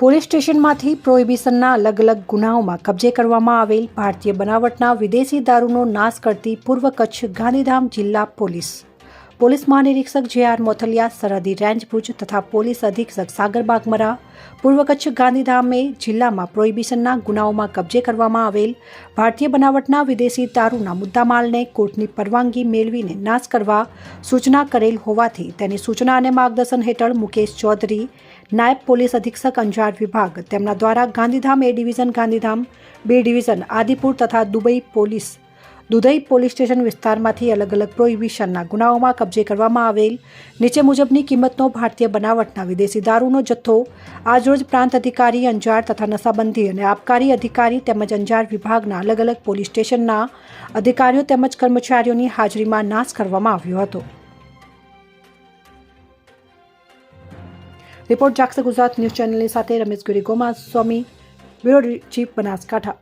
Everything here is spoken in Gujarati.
પોલીસ સ્ટેશનમાંથી પ્રોહિબિશનના અલગ અલગ ગુનાઓમાં કબજે કરવામાં આવેલ ભારતીય બનાવટના વિદેશી દારૂનો નાશ કરતી પૂર્વ કચ્છ ગાંધીધામ જિલ્લા પોલીસ. પોલીસ મહાનિરીક્ષક જે આર મોથલિયા, સરહદી રેન્જ ભુજ તથા પોલીસ અધિક્ષક સાગર બાગમરા, પૂર્વ કચ્છ ગાંધીધામે જિલ્લામાં પ્રોહિબિશનના ગુનાઓમાં કબજે કરવામાં આવેલ ભારતીય બનાવટના વિદેશી દારૂના મુદ્દામાલને કોર્ટની પરવાનગી મેળવીને નાશ કરવા સૂચના કરેલ હોવાથી તેની સૂચના અને માર્ગદર્શન હેઠળ મુકેશ ચૌધરી, નાયબ પોલીસ અધિક્ષક અંજાર વિભાગ, તેમના દ્વારા ગાંધીધામ એ ડિવિઝન ગાંધીધામ, બે ડિવિઝન આદિપુર તથા Dubai police Dudhai police station વિસ્તારમાંથી અલગ અલગ પ્રોહિબિશનના ગુનાઓમાં કબજે કરવામાં આવેલ. નીચે મુજબની કિંમતનો ભારતીય બનાવટના વિદેશી દારૂનો જથ્થો, આજરોજ પ્રાંત અધિકારી અંજાર તથા નશાબંધી અને આબકારી અધિકારી તેમજ અંજાર વિભાગના અલગ અલગ પોલીસ સ્ટેશનના અધિકારીઓ તેમજ કર્મચારીઓની હાજરીમાં નાશ કરવામાં આવ્યો હતો. રિપોર્ટ જાગશે ગુજરાત ન્યૂઝ ચેનલની સાથે રમેશ ગુરી ગોમા સ્વામી, બ્યુરો ચીફ બનાસકાંઠા.